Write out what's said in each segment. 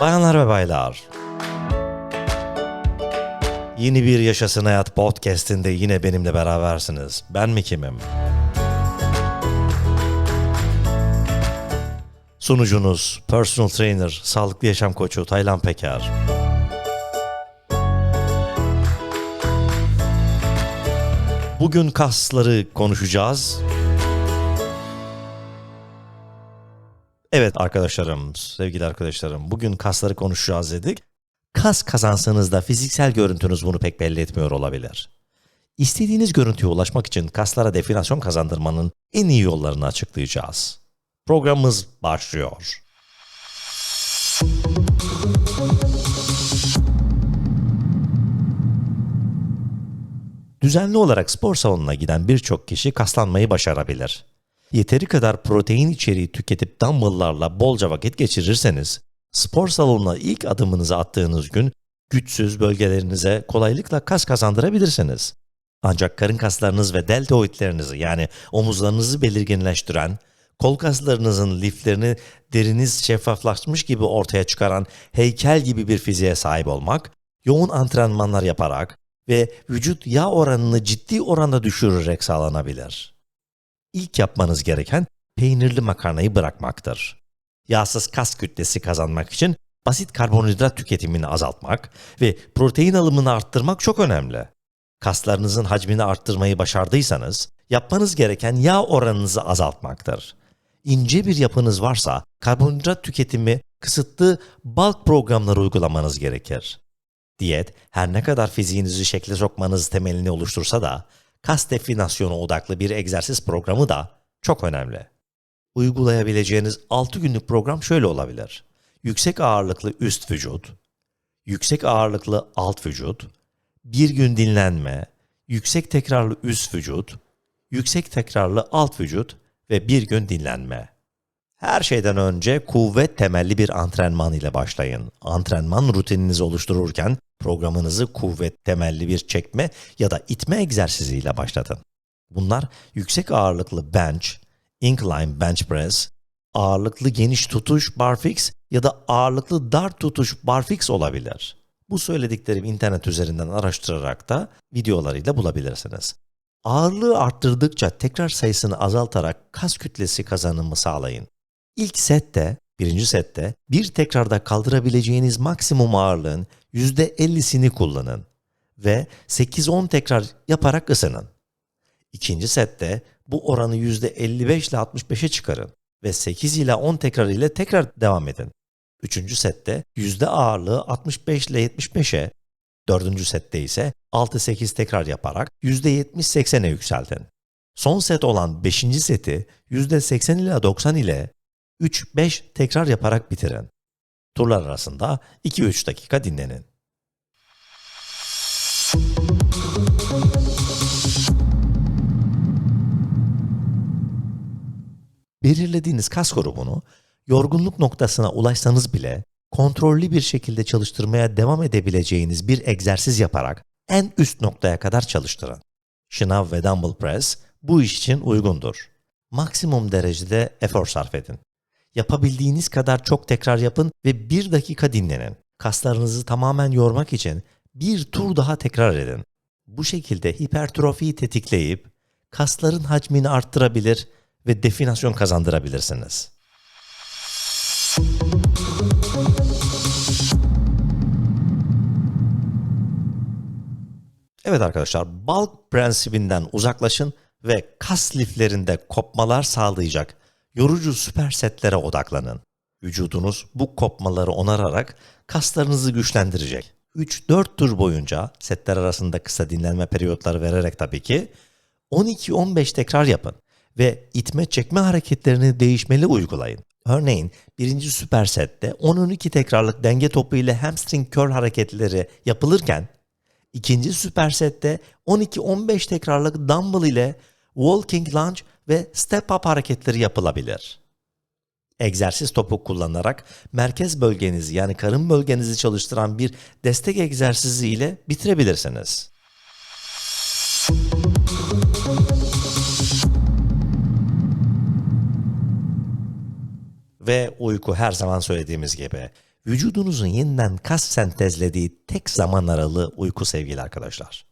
Bayanlar ve baylar. Yeni bir Yaşasın Hayat podcast'inde yine benimle berabersiniz. Ben mi kimim? Sunucunuz, personal trainer, sağlıklı yaşam koçu Taylan Peker. Bugün kasları konuşacağız. Evet arkadaşlarım, sevgili arkadaşlarım, bugün kasları konuşacağız dedik. Kas kazansanız da fiziksel görüntünüz bunu pek belli etmiyor olabilir. İstediğiniz görüntüye ulaşmak için kaslara definasyon kazandırmanın en iyi yollarını açıklayacağız. Programımız başlıyor. Düzenli olarak spor salonuna giden birçok kişi kaslanmayı başarabilir. Yeteri kadar protein içeriği tüketip dumbbell'larla bolca vakit geçirirseniz, spor salonuna ilk adımınızı attığınız gün güçsüz bölgelerinize kolaylıkla kas kazandırabilirsiniz. Ancak karın kaslarınız ve deltoidlerinizi yani omuzlarınızı belirginleştiren, kol kaslarınızın liflerini deriniz şeffaflaşmış gibi ortaya çıkaran heykel gibi bir fiziğe sahip olmak, yoğun antrenmanlar yaparak ve vücut yağ oranını ciddi oranda düşürerek sağlanabilir. İlk yapmanız gereken peynirli makarnayı bırakmaktır. Yağsız kas kütlesi kazanmak için basit karbonhidrat tüketimini azaltmak ve protein alımını arttırmak çok önemli. Kaslarınızın hacmini arttırmayı başardıysanız, yapmanız gereken yağ oranınızı azaltmaktır. İnce bir yapınız varsa karbonhidrat tüketimi kısıtlı bulk programları uygulamanız gerekir. Diyet her ne kadar fiziğinizi şekle sokmanız temelini oluştursa da kas definasyonu odaklı bir egzersiz programı da çok önemli. Uygulayabileceğiniz 6 günlük program şöyle olabilir. Yüksek ağırlıklı üst vücut, yüksek ağırlıklı alt vücut, bir gün dinlenme, yüksek tekrarlı üst vücut, yüksek tekrarlı alt vücut ve bir gün dinlenme. Her şeyden önce kuvvet temelli bir antrenman ile başlayın. Antrenman rutininizi oluştururken programınızı kuvvet temelli bir çekme ya da itme egzersiziyle başlatın. Bunlar yüksek ağırlıklı bench, incline bench press, ağırlıklı geniş tutuş barfix ya da ağırlıklı dar tutuş barfix olabilir. Bu söylediklerimi internet üzerinden araştırarak da videolarıyla bulabilirsiniz. Ağırlığı arttırdıkça tekrar sayısını azaltarak kas kütlesi kazanımı sağlayın. İlk sette, birinci sette bir tekrarda kaldırabileceğiniz maksimum ağırlığın %50'sini kullanın ve 8-10 tekrar yaparak ısının. İkinci sette bu oranı %55 ile 65'e çıkarın ve 8 ile 10 tekrar ile tekrar devam edin. Üçüncü sette yüzde ağırlığı 65 ile 75'e, dördüncü sette ise 6-8 tekrar yaparak %70-80'e yükseltin. Son set olan 5. seti %80 ile 90 ile 3-5 tekrar yaparak bitirin. Turlar arasında 2-3 dakika dinlenin. Belirlediğiniz kas grubunu yorgunluk noktasına ulaşsanız bile kontrollü bir şekilde çalıştırmaya devam edebileceğiniz bir egzersiz yaparak en üst noktaya kadar çalıştırın. Şınav ve dumbbell press bu iş için uygundur. Maksimum derecede efor sarf edin. Yapabildiğiniz kadar çok tekrar yapın ve bir dakika dinlenin. Kaslarınızı tamamen yormak için bir tur daha tekrar edin. Bu şekilde hipertrofiyi tetikleyip kasların hacmini arttırabilir ve definasyon kazandırabilirsiniz. Evet arkadaşlar, bulk prensibinden uzaklaşın ve kas liflerinde kopmalar sağlayacak yorucu süper setlere odaklanın. Vücudunuz bu kopmaları onararak kaslarınızı güçlendirecek. 3-4 tur boyunca setler arasında kısa dinlenme periyotları vererek tabii ki 12-15 tekrar yapın ve itme çekme hareketlerini değişmeli uygulayın. Örneğin birinci süper sette 10-12 tekrarlık denge topu ile hamstring curl hareketleri yapılırken ikinci süper sette 12-15 tekrarlık dumbbell ile walking lunge ve step up hareketleri yapılabilir. Egzersiz topu kullanarak merkez bölgenizi yani karın bölgenizi çalıştıran bir destek egzersizi ile bitirebilirsiniz. Ve uyku her zaman söylediğimiz gibi vücudunuzun yeniden kas sentezlediği tek zaman aralığı uyku sevgili arkadaşlar.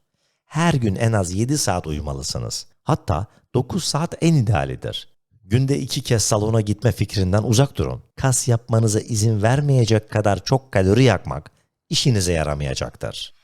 Her gün en az 7 saat uyumalısınız. Hatta 9 saat en idealidir. Günde iki kez salona gitme fikrinden uzak durun. Kas yapmanıza izin vermeyecek kadar çok kalori yakmak işinize yaramayacaktır.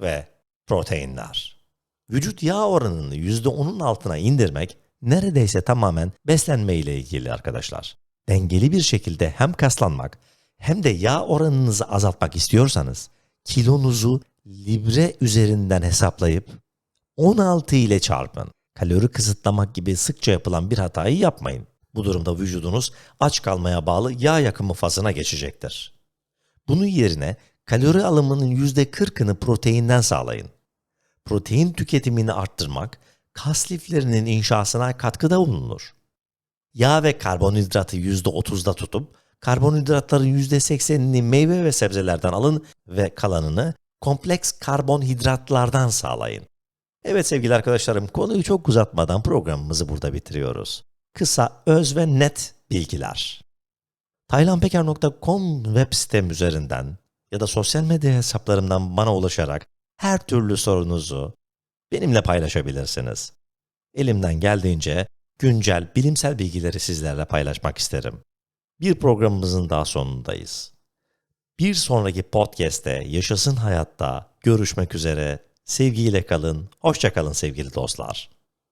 Ve proteinler. Vücut yağ oranını %10'un altına indirmek neredeyse tamamen beslenme ile ilgili arkadaşlar. Dengeli bir şekilde hem kaslanmak hem de yağ oranınızı azaltmak istiyorsanız kilonuzu libre üzerinden hesaplayıp 16 ile çarpın. Kalori kısıtlamak gibi sıkça yapılan bir hatayı yapmayın. Bu durumda vücudunuz aç kalmaya bağlı yağ yakımı fazına geçecektir. Bunun yerine kalori alımının %40'ını proteinden sağlayın. Protein tüketimini arttırmak kas liflerinin inşasına katkıda bulunur. Yağ ve karbonhidratı %30'da tutup karbonhidratların %80'ini meyve ve sebzelerden alın ve kalanını kompleks karbonhidratlardan sağlayın. Evet sevgili arkadaşlarım konuyu çok uzatmadan programımızı burada bitiriyoruz. Kısa, öz ve net bilgiler. taylanpeker.com web sitem üzerinden ya da sosyal medya hesaplarımdan bana ulaşarak her türlü sorunuzu benimle paylaşabilirsiniz. Elimden geldiğince güncel bilimsel bilgileri sizlerle paylaşmak isterim. Bir programımızın daha sonundayız. Bir sonraki podcast'te Yaşasın Hayatta görüşmek üzere. Sevgiyle kalın, hoşça kalın sevgili dostlar.